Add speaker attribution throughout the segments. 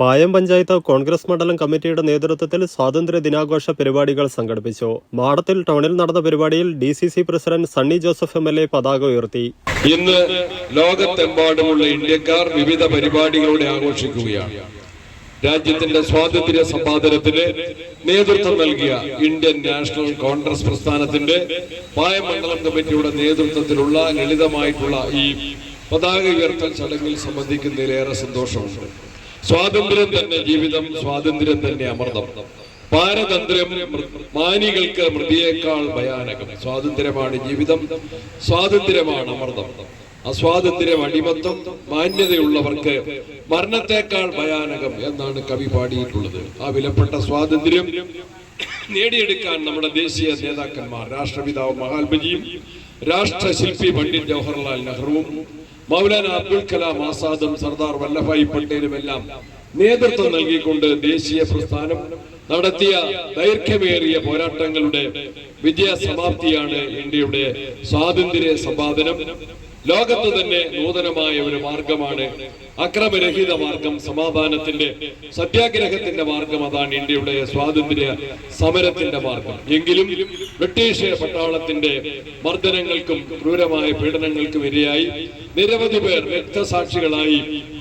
Speaker 1: പായം പഞ്ചായത്ത് കോൺഗ്രസ് മണ്ഡലം കമ്മിറ്റിയുടെ നേതൃത്വത്തിൽ സ്വാതന്ത്ര്യ ദിനാഘോഷ പരിപാടികൾ സംഘടിപ്പിച്ചു. മാടത്തിൽ ടൗണിൽ നടന്ന പരിപാടിയിൽ D C C president Sunny Joseph M L A പതാക ഉയർത്തി.
Speaker 2: ഇന്ന് ലോകത്തെമ്പാടുമുള്ള ഇന്ത്യക്കാർ വിവിധ പരിപാടികളോടെ ആഘോഷിക്കുകയാണ്. രാജ്യത്തിന്റെ സ്വാതന്ത്ര്യ സമ്പാദനത്തിന് നേതൃത്വം നൽകിയ ഇന്ത്യൻ നാഷണൽ കോൺഗ്രസ് പ്രസ്ഥാനത്തിന്റെ പായം മണ്ഡലം കമ്മിറ്റിയുടെ നേതൃത്വത്തിലുള്ള ലളിതമായിട്ടുള്ള ഈ പതാക ഉയർത്തൽ ചടങ്ങിൽ സംബന്ധിക്കുന്നതിലേറെ സന്തോഷമുണ്ട്. സ്വാതന്ത്ര്യം തന്നെ ജീവിതം സ്വാതന്ത്ര്യം തന്നെ അമൃതം. പാരതന്ത്ര്യം മാനികൾക്ക് മൃതിയേക്കാൾ ഭയാനകം. സ്വാതന്ത്ര്യമാണ് ജീവിതം സ്വാതന്ത്ര്യമാണ് അമൃതം. അസ്വാതന്ത്ര്യം അടിമത്തം മാന്യതയുള്ളവർക്ക് മരണത്തെക്കാൾ ഭയാനകം എന്നാണ് കവി പാടിയിട്ടുള്ളത്. ആ വിലപ്പെട്ട സ്വാതന്ത്ര്യം നേടിയെടുക്കാൻ നമ്മുടെ ദേശീയ നേതാക്കന്മാർ രാഷ്ട്രപിതാവ് മഹാത്മജിയും രാഷ്ട്രശില്പി പണ്ഡിറ്റ് ജവഹർലാൽ നെഹ്റുവും മൗലാന അബ്ദുൽ കലാം ആസാദും സർദാർ വല്ലഭായ് പട്ടേലും എല്ലാം നേതൃത്വം നൽകിക്കൊണ്ട് ദേശീയ പ്രസ്ഥാനം നടത്തിയ ദൈർഘ്യമേറിയ പോരാട്ടങ്ങളുടെ വിജയ സമാപ്തിയാണ് ഇന്ത്യയുടെ സ്വാതന്ത്ര്യ സമ്പാദനം ലോകത്ത് തന്നെ നൂതനമായ ഒരു മാർഗമാണ് അക്രമരഹിത മാർഗം സമാധാനത്തിന്റെ സത്യാഗ്രഹത്തിന്റെ മാർഗം. അതാണ് ഇന്ത്യയുടെ സ്വാതന്ത്ര്യ സമരത്തിന്റെ മാർഗം. എങ്കിലും ബ്രിട്ടീഷ് പട്ടാളത്തിന്റെ മർദ്ദനങ്ങൾക്കും ക്രൂരമായ പീഡനങ്ങൾക്കും ഇരയായി നിരവധി പേർ രക്തസാക്ഷികളായി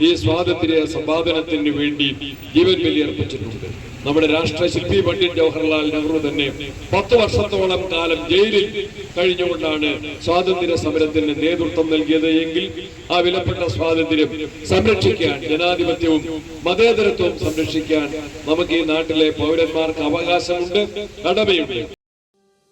Speaker 2: ഈ സ്വാതന്ത്ര്യ സമ്പാദനത്തിന് വേണ്ടി ജീവൻ ബലിയർപ്പിച്ചിട്ടുണ്ട്. നമ്മുടെ രാഷ്ട്രശില്പി പണ്ഡിറ്റ് ജവഹർലാൽ നെഹ്റു തന്നെ പത്ത് വർഷത്തോളം കാലം ജയിലിൽ കഴിഞ്ഞുകൊണ്ടാണ് സ്വാതന്ത്ര്യ സമരത്തിന് നേതൃത്വം നൽകിയത് എങ്കിൽ ആ വിലപ്പെട്ട സ്വാതന്ത്ര്യം സംരക്ഷിക്കാൻ ജനാധിപത്യവും മതേതരത്വവും സംരക്ഷിക്കാൻ നമുക്ക് ഈ നാട്ടിലെ പൗരന്മാർക്ക് അവകാശമുണ്ട് കടമയുണ്ട്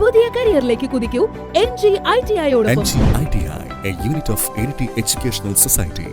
Speaker 3: പുതിയ കരിയറിലേക്ക് കുതിക്കൂ. N G I T
Speaker 4: N G I T I a unit of educational society.